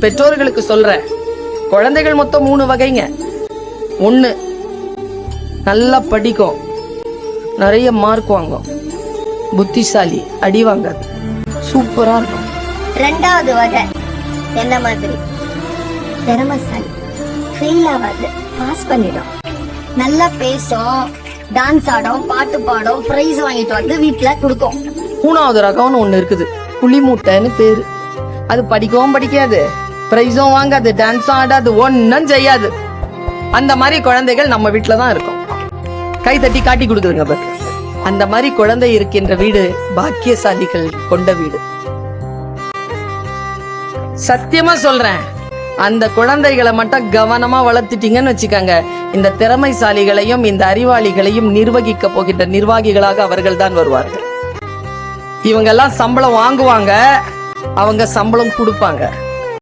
பெற்றோர்களுக்கு சொல்றேன். குழந்தைகள் மொத்தம் மூணு வகைங்க. ஒண்ணு நல்லா படிக்கும். நிறைய மார்க் வாங்கும். புத்திசாலி அடி வாங்காது. சூப்பரா இருக்கும். ரெண்டாவது வகை. என்ன மாதிரி? திறமசாலி. ஃபெயில் ஆகாது. பாஸ் பண்ணிடும். நல்லா பேசும். டான்ஸ் ஆடும் பாட்டு பாடும் பிரைஸ் வாங்கிட்டு வந்து வீட்டுல கொடுக்கும். மூணாவது ரகம்னு ஒண்ணு இருக்குது. புலி மூட்டைன்னு பேரு. அது படிக்கவும் படிக்காது. பிரைஸும் வாங்காது டான்ஸும் ஆடாது ஒன்னும் செய்யாது. அந்த மாதிரி குழந்தைகள் நம்ம வீட்டில தான் இருக்கும். கை தட்டி காட்டி கொடுக்குதுங்க அப்ப அந்த மாதிரி குழந்தை இருக்கின்ற வீடு பாக்கியசாலிகள் கொண்ட வீடு. சத்தியமா சொல்றேன். அந்த குழந்தைகளை மட்டும் கவனமா வளர்த்துட்டீங்கன்னு வச்சுக்கோங்க. இந்த திறமைசாலிகளையும் இந்த அறிவாளிகளையும் நிர்வகிக்க போகின்ற நிர்வாகிகளாக அவர்கள் தான் வருவார்கள். இவங்க எல்லாம் சம்பளம் வாங்குவாங்க. அவங்க சம்பளம் கொடுப்பாங்க.